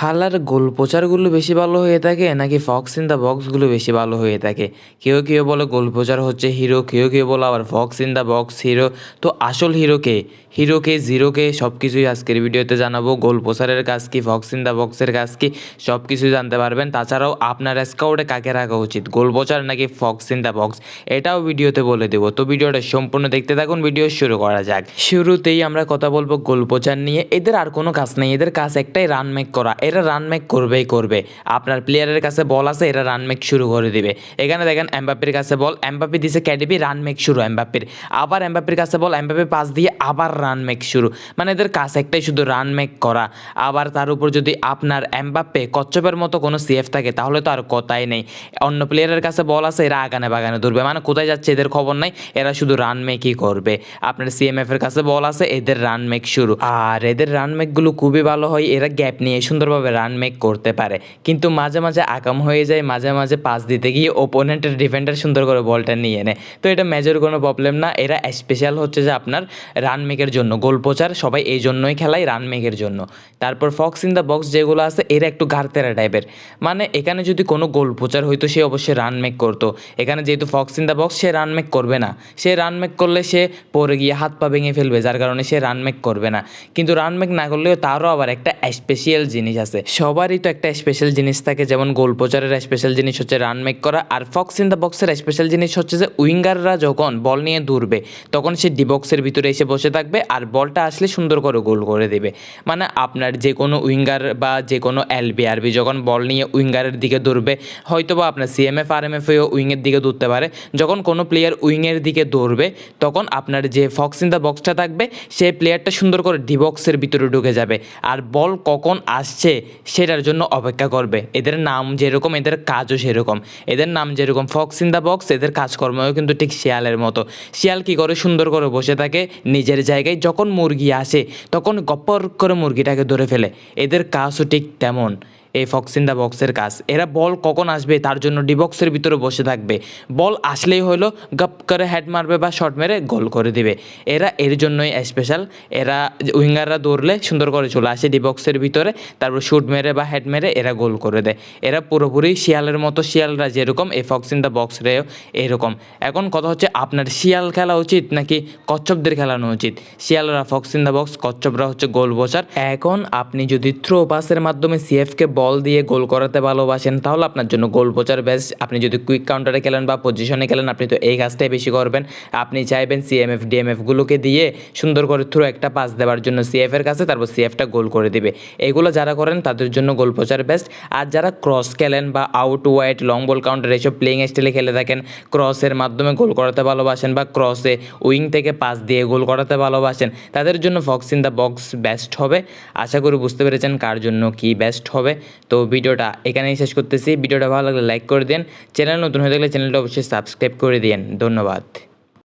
হালার গোল প্রচারগুলো বেশি ভালো হয়ে থাকে নাকি ফক্স ইন দ্য বক্সগুলো বেশি ভালো হয়ে থাকে? কেউ কেউ বলে গোল প্রচার হচ্ছে হিরো কেউ কেউ বলে আবার fox in the box hero তো আসল হিরোকে হিরোকে জিরোকে সব কিছুই আজকের ভিডিওতে জানাব। গোল প্রচারের কাজ কি ফক্স ইন দ্য বক্সের কাজ কি? সব কিছুই জানতে পারবেন। তাছাড়াও আপনার স্কাউটে কাকে রাখা উচিত? গোল প্রচার নাকি ফক্স ইন দ্য বক্স এটাও ভিডিওতে বলে দেবো। তো ভিডিওটা সম্পূর্ণ দেখতে থাকুন। ভিডিও শুরু করা যাক। শুরুতেই আমরা কথা বলব গোল প্রচার নিয়ে। এদের আর কোনো কাজ নেই। এদের কাজ একটাই রান মেক করা। এরা রানমেক করবেই করবে। আপনার প্লেয়ারের কাছে বল আছে, এরা রানমেক শুরু করে দিবে। এখানে দেখেন এমবাপির কাছে বল এমবাপি দিছে ক্যাডিবি রানমেক শুরু এমবাপির আবার এমবাপির কাছে বল এমবাপি পাস দিয়ে আবার রান মেক শুরু। মানে এদের কাজ একটাই শুধু রান মেক করা। আবার তার উপর যদি আপনার এমবাপ্পে কচ্ছপের মতো কোনো সিএফ থাকে, তাহলে তো আর কথাই নেই। অন্য প্লেয়ারের কাছে বল আছে, এরা আগানে বাগানে ধরবে। মানে কোথায় যাচ্ছে এদের খবর নাই, এরা শুধু রান মেকই করবে। আপনার সিএমএফ এর কাছে বল আছে, এদের রান মেক শুরু। আর এদের রান মেকগুলো খুবই ভালো হয়, এরা গ্যাপ নিয়ে সুন্দরভাবে রান মেক করতে পারে। কিন্তু মাঝে মাঝে আকাম হয়ে যায়, মাঝে মাঝে পাস দিতে গিয়ে ওপোনেন্টের ডিফেন্ডার সুন্দর করে বলটা নিয়ে নেয়। তো এটা মেজর কোনো প্রবলেম না, এরা স্পেশাল হচ্ছে যে আপনার রান মেকের জন্য। গোল প্রচার, সবাই এই জন্যই খেলায় রান মেকের জন্য। তারপর ফক্স ইন দ্য বক্স যেগুলো আছে, এরা একটু ঘাড়তেরা টাইপের মানে এখানে যদি কোনো গোল প্রচার হইতো, সে অবশ্যই রান মেক করতো। এখানে যেহেতু ফক্স ইন দ্য বক্স সে রান মেক করবে না। সে রান মেক করলে সে পরে গিয়ে হাত পা ভেঙে ফেলবে, যার কারণে সে রান মেক করবে না। কিন্তু রান মেক না করলেও তারও আবার একটা স্পেশিয়াল জিনিস আছে। সবারই তো একটা স্পেশাল জিনিস থাকে, যেমন গোল প্রচারের স্পেশাল জিনিস হচ্ছে রান মেক করা। আর ফক্স ইন দ্য বক্সের স্পেশাল জিনিস হচ্ছে যে, উইঙ্গাররা যখন বল নিয়ে দূরবে তখন সে ডি বক্সের ভিতরে এসে বসে থাকবে আর বলটা আসলে সুন্দর করে গোল করে দেবে। মানে আপনার যে কোনো উইঙ্গার বা যে কোনো এলবি আরবি যখন বল নিয়ে উইঙ্গারের দিকে দৌড়বে হয়তো বা আপনার সিএমএফ আর এম এফও উইংয়ের দিকে দৌড়তে পারে। যখন কোনো প্লেয়ার উইংয়ের দিকে দৌড়বে, তখন আপনার যে ফক্স ইন দ্য বক্সটা থাকবে সেই প্লেয়ারটা সুন্দর করে ডি বক্সের ভিতরে ঢুকে যাবে। আর বল কখন আসছে, সেটার জন্য অপেক্ষা করবে। এদের নাম যেরকম, এদের কাজও সেরকম। এদের নাম যেরকম ফক্স ইন দ্য বক্স এদের কাজকর্মও কিন্তু ঠিক শিয়ালের মতো। শিয়াল কী করে সুন্দর করে বসে থাকে নিজের জায়গায় যখন মুরগি আসে, তখন গপ্পর করে মুরগিটাকে ধরে ফেলে। এদের কাজও ঠিক তেমন। এই ফক্স ইন দ্য বক্সের কাজ। এরা বল কখন আসবে, তার জন্য ডিবক্সের ভিতরে বসে থাকবে। বল আসলেই হলো, গপ করে হেড মারবে বা শট মেরে গোল করে দিবে। এরা এর জন্যই স্পেশাল এরা উইঙ্গাররা দৌড়লে সুন্দর করে চলে আসে ডিবক্সের ভিতরে, তারপর শুট মেরে বা হেড মেরে এরা গোল করে দেয়। এরা পুরোপুরি শিয়ালের মতো শিয়ালরা যেরকম, এই ফক্স ইন দ্য বক্স রেও এরকম। এখন কথা হচ্ছে, আপনার শিয়াল খেলা উচিত নাকি কচ্ছপদের খেলানো উচিত? শিয়ালরা ফক্স ইন দ্য বক্স কচ্ছপরা হচ্ছে গোল বসার এখন আপনি যদি থ্রো পাসের মাধ্যমে সিএফকে বল দিয়ে গোল করাতে ভালোবাসেন, তাহলে আপনার জন্য গোল প্রচার বেস্ট আপনি যদি কুইক কাউন্টারে খেলেন বা পজিশনে খেলেন, আপনি তো এই কাজটাই বেশি করবেন। আপনি চাইবেন সিএমএফ ডিএমএফগুলোকে দিয়ে সুন্দর করে থ্রু একটা পাস দেওয়ার জন্য সিএফ এর কাছে, তারপর সিএফটা গোল করে দিবে। এগুলো যারা করেন, তাদের জন্য গোল প্রচার বেস্ট আর যারা ক্রস খেলেন বা out wide long ball counter এসব প্লেইং স্টাইলে খেলে থাকেন ক্রসের মাধ্যমে গোল করাতে ভালোবাসেন বা ক্রসে উইং থেকে পাস দিয়ে গোল করাতে ভালোবাসেন, তাদের জন্য fox in the box best হবে। আশা করি বুঝতে পেরেছেন কার জন্য কি বেস্ট হবে। তো ভিডিওটা এখানেই শেষ করতেছি। ভিডিওটা ভালো লাগলে লাইক করে দেন চ্যানেল নতুন হয়ে থাকলে চ্যানেলটা অবশ্যই সাবস্ক্রাইব করে দিন ধন্যবাদ।